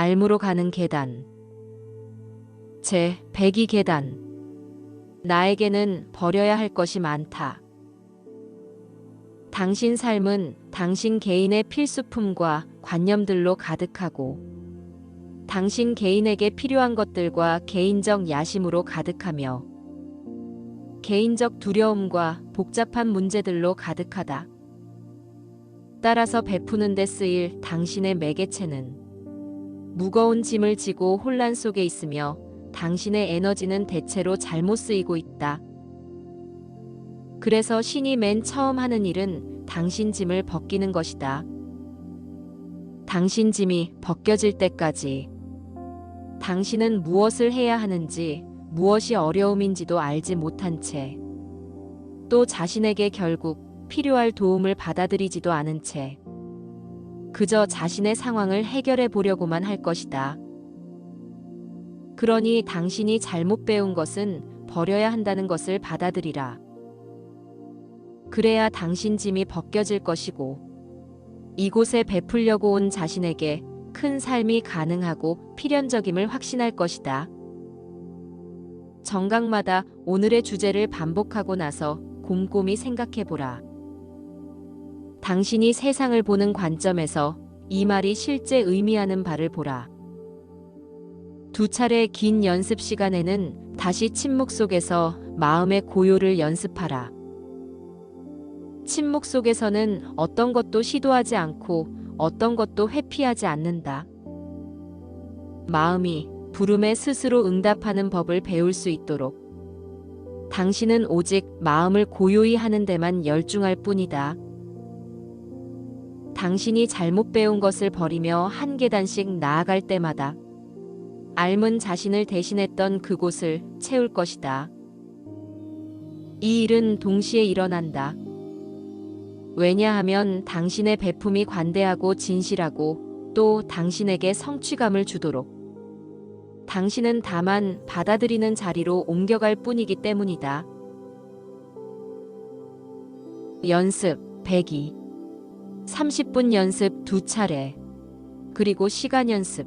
알무로 가는 계단. 제 102 계단. 나에게는 버려야 할 것이 많다. 당신 삶은 당신 개인의 필수품과 관념들로 가득하고 당신 개인에게 필요한 것들과 개인적 야심으로 가득하며 개인적 두려움과 복잡한 문제들로 가득하다. 따라서 베푸는 데 쓰일 당신의 매개체는 무거운 짐을 지고 혼란 속에 있으며 당신의 에너지는 대체로 잘못 쓰이고 있다. 그래서 신이 맨 처음 하는 일은 당신 짐을 벗기는 것이다. 당신 짐이 벗겨질 때까지 당신은 무엇을 해야 하는지 무엇이 어려움인지도 알지 못한 채 또 자신에게 결국 필요할 도움을 받아들이지도 않은 채 그저 자신의 상황을 해결해 보려고만 할 것이다. 그러니 당신이 잘못 배운 것은 버려야 한다는 것을 받아들이라. 그래야 당신 짐이 벗겨질 것이고 이곳에 베풀려고 온 자신에게 큰 삶이 가능하고 필연적임을 확신할 것이다. 정각마다 오늘의 주제를 반복하고 나서 곰곰이 생각해 보라. 당신이 세상을 보는 관점에서 이 말이 실제 의미하는 바를 보라. 두 차례 긴 연습 시간에는 다시 침묵 속에서 마음의 고요를 연습하라. 침묵 속에서는 어떤 것도 시도하지 않고 어떤 것도 회피하지 않는다. 마음이 부름에 스스로 응답하는 법을 배울 수 있도록 당신은 오직 마음을 고요히 하는 데만 열중할 뿐이다. 당신이 잘못 배운 것을 버리며 한 계단씩 나아갈 때마다 앓은 자신을 대신했던 그곳을 채울 것이다. 이 일은 동시에 일어난다. 왜냐하면 당신의 베품이 관대하고 진실하고 또 당신에게 성취감을 주도록 당신은 다만 받아들이는 자리로 옮겨갈 뿐이기 때문이다. 연습 102 30분 연습 두 차례 그리고 시간 연습